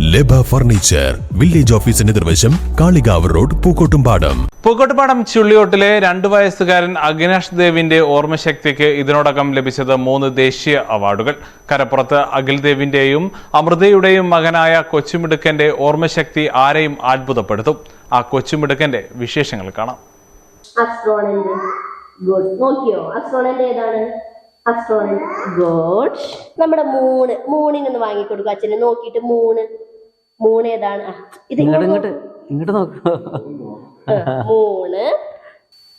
ലബ furniture village ഓഫീസിന് നിർവശം Kalikavu road Pookkottumpadam. Pookkottupadam ചുള്ളിയോട്ടിലെ രണ്ടു വയസ്സുകാരൻ അഗ്നാഷ് ദേവിന്റെ ഓർമ്മശക്തിക്ക് ഇതിനോടകം ലഭിച്ചത് മൂന്ന് ദേശീയ അവാർഡുകൾ. കരപ്പുറത്ത് അഖിൽ ദേവിന്റെയും അമൃതയുടെയും മകനായ കൊച്ചുമിടുക്കന്റെ ഓർമ്മശക്തി ആരെയും അത്ഭുതപ്പെടുത്തും? ആ കൊച്ചുമിടുക്കന്റെ വിശേഷങ്ങൾ കാണാം. നോക്കിയോ? അസ്ട്രോണന്റ് ഏതാണ്? അസ്ട്രോണന്റ് ഗുഡ് നമ്മുടെ മൂണ് മൂണിനൊന്ന് വാങ്ങിക്കൊടുക്കും അച്ഛന്. നോക്കിയിട്ട് മൂണ്. മൂണ് ഏതാണ് ഇത് ഇങ്ങോട്ട് ഇങ്ങോട്ട് നോക്കൂ. ആ,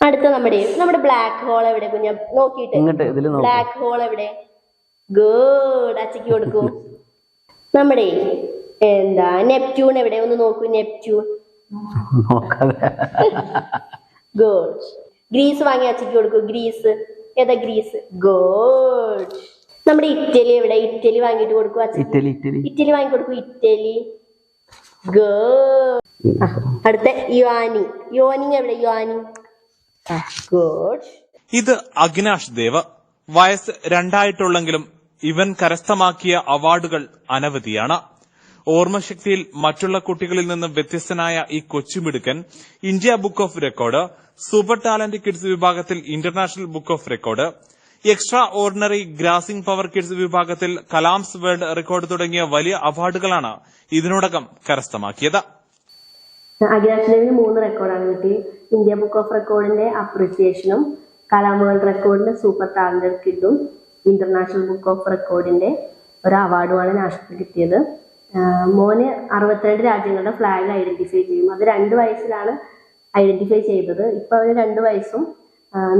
അടുത്ത നമ്മുടെ നമ്മുടെ ബ്ലാക്ക് ഹോൾ എവിടെ? കുഞ്ഞ നോക്കിയിട്ട്. ബ്ലാക്ക് ഹോൾ എവിടെ? ഗുഡ് അച്ചയ്ക്ക് കൊടുക്കൂ. നമ്മുടെ എന്താ നെപ്റ്റ്യൂൺ എവിടെ? ഒന്ന് നോക്കൂ നെപ്റ്റ്യൂൺ. ഗുഡ് ഗ്രീസ് വാങ്ങി അച്ചയ്ക്ക് കൊടുക്കൂ. ഗ്രീസ്. ഏതാ ഗ്രീസ്? ഗുഡ് നമ്മുടെ ഇറ്റലി എവിടെ? ഇറ്റലി വാങ്ങിയിട്ട് കൊടുക്കൂ ഇറ്റലി ഇറ്റലി. വാങ്ങി വാങ്ങിക്കൊടുക്കൂ ഇറ്റലി. ഗുഡ് അടുത്ത യുവാനി. യുവാനി എവിടെ? യുവാനി. ഇത് അഗ്നാഷ് ദേവ. വയസ്സ് രണ്ടായിട്ടുള്ളെങ്കിലും ഇവൻ കരസ്ഥമാക്കിയ അവാർഡുകൾ അനവധിയാണ്. ഓർമ്മശക്തിയിൽ മറ്റുള്ള കുട്ടികളിൽ നിന്ന് വ്യത്യസ്തനായ ഈ കൊച്ചുമിടുക്കൻ India book of record super talent kids വിഭാഗത്തിൽ international book of record extraordinary grasping power kids വിഭാഗത്തിൽ കലാംസ് വേൾഡ് റെക്കോർഡ് തുടങ്ങിയ വലിയ അവാർഡുകളാണ് ഇതിനോടകം കരസ്ഥമാക്കിയത്. അഖിലാഷ്ദേവിന് മൂന്ന് റെക്കോർഡാണ് കിട്ടി. ഇന്ത്യ ബുക്ക് ഓഫ് റെക്കോർഡിന്റെ അപ്രിസിയേഷനും കലാം വേൾഡ് റെക്കോർഡിന്റെ സൂപ്പർ ടാലന്റഡ് കിഡും ഇന്റർനാഷണൽ ബുക്ക് ഓഫ് റെക്കോർഡിന്റെ ഒരു അവാർഡുമാണ് നാഷണൽ കിട്ടിയത്. മോന് അറുപത്തിരണ്ട് രാജ്യങ്ങളുടെ ഫ്ലാഗ് ഐഡന്റിഫൈ ചെയ്യും. അത് രണ്ട് വയസ്സിലാണ് ഐഡന്റിഫൈ ചെയ്തത്. ഇപ്പൊ അവന് രണ്ട് വയസ്സും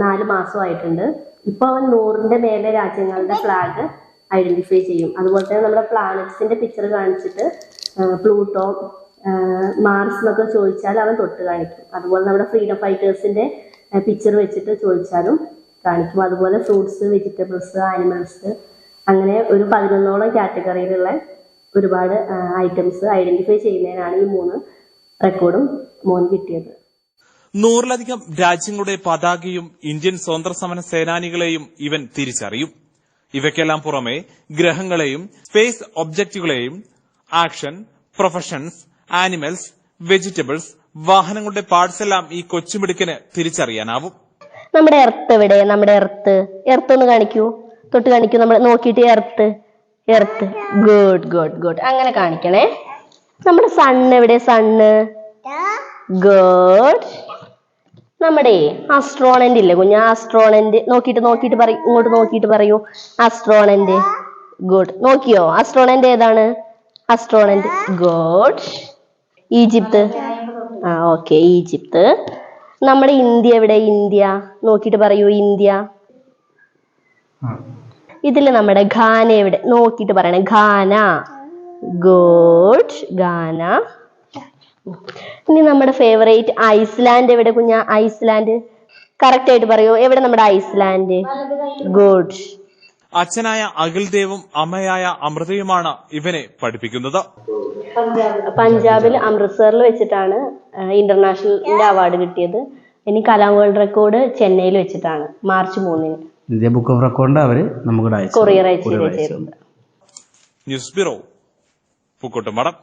നാല് മാസമായിട്ടുണ്ട്. ഇപ്പൊ അവൻ നൂറിന്റെ മേലെ രാജ്യങ്ങളുടെ ഫ്ലാഗ് ഐഡന്റിഫൈ ചെയ്യും. അതുപോലെ തന്നെ നമ്മുടെ പ്ലാനറ്റ്സിന്റെ പിക്ചർ കാണിച്ചിട്ട് പ്ലൂട്ടോ മാർസ് എന്നൊക്കെ ചോദിച്ചാൽ അവൻ തൊട്ട് കാണിക്കും. അതുപോലെ നമ്മുടെ ഫ്രീഡം ഫൈറ്റേഴ്സിന്റെ പിക്ചർ വെച്ചിട്ട് ചോദിച്ചാലും കാണിക്കും. അതുപോലെ ഫ്രൂട്ട്സ് വെജിറ്റബിൾസ് ആനിമൽസ് അങ്ങനെ ഒരു പതിനൊന്നോളം കാറ്റഗറിയിലുള്ള ഒരുപാട് ഐറ്റംസ് ഐഡന്റിഫൈ ചെയ്യുന്നതിനാണ് ഈ മൂന്ന് റെക്കോർഡും മോൻ കിട്ടിയത്. നൂറിലധികം രാജ്യങ്ങളുടെ പതാകയും ഇന്ത്യൻ സ്വാതന്ത്ര്യ സമര സേനാനികളെയും ഇവൻ തിരിച്ചറിയും. ഇവയ്ക്കെല്ലാം പുറമെ ഗ്രഹങ്ങളെയും സ്പേസ് ഒബ്ജക്റ്റുകളെയും ആക്ഷൻ പ്രൊഫഷൻസ് ആനിമൽസ് വെജിറ്റബിൾസ് വാഹനങ്ങളുടെ പാർട്സ് എല്ലാം ഈ കൊച്ചുമിടുക്കിന് തിരിച്ചറിയാനാവും. നമ്മുടെ എർത്ത് എവിടെ? നമ്മുടെ എർത്ത്. എർത്ത് ഒന്ന് കാണിക്കൂ. തൊട്ട് കാണിക്കൂ. നമ്മൾ നോക്കിയിട്ട് earth. Earth. Good good good. അങ്ങനെ കാണിക്കണേ. നമ്മുടെ സണ്ണ് എവിടെ? സണ്ണ്. ഗുഡ്. നമ്മുടെ അസ്ട്രോണന്റ് ഇല്ലേ കുഞ്ഞ്? അസ്ട്രോണന്റ് നോക്കിയിട്ട് നോക്കിയിട്ട് പറയും. ഇങ്ങോട്ട് നോക്കിയിട്ട് പറയൂ. അസ്ട്രോണന്റ് ഗുഡ് നോക്കിയോ? അസ്ട്രോണന്റ് ഏതാണ്? Astronaut good Egypt? ആ ഓക്കെ ഈജിപ്ത്. നമ്മുടെ ഇന്ത്യ എവിടെ? ഇന്ത്യ. നോക്കിയിട്ട് പറയൂ ഇന്ത്യ. ഇതിൽ നമ്മുടെ ഖാന എവിടെ? നോക്കിയിട്ട് പറയണേ. ഖാന. ഗോഡ് ഘാന ഇനി നമ്മുടെ ഫേവറേറ്റ് ഐസ്ലാൻഡ് എവിടെ കുഞ്ഞ? ഐസ്ലാൻഡ് കറക്റ്റ് ആയിട്ട് പറയൂ. എവിടെ നമ്മുടെ ഐസ്ലാൻഡ് ഗുഡ് അച്ഛനായ അഖിൽ ദേവും അമ്മയായ അമൃതയുമാണ് ഇവനെ പഠിപ്പിക്കുന്നത്. പഞ്ചാബിൽ അമൃത്സറിൽ വെച്ചിട്ടാണ് ഇന്റർനാഷണലിന്റെ അവാർഡ് കിട്ടിയത്. ഇനി കലാം വേൾഡ് റെക്കോർഡ് ചെന്നൈയിൽ വെച്ചിട്ടാണ് മാർച്ച് മൂന്നിന്. ഇന്ത്യ ബുക്ക് ഓഫ് റെക്കോർഡ് അവർ നമുക്ക് കൊറിയർ അയച്ചു ന്യൂസ് ബ്യൂറോ പൂക്കോട്ടുമടം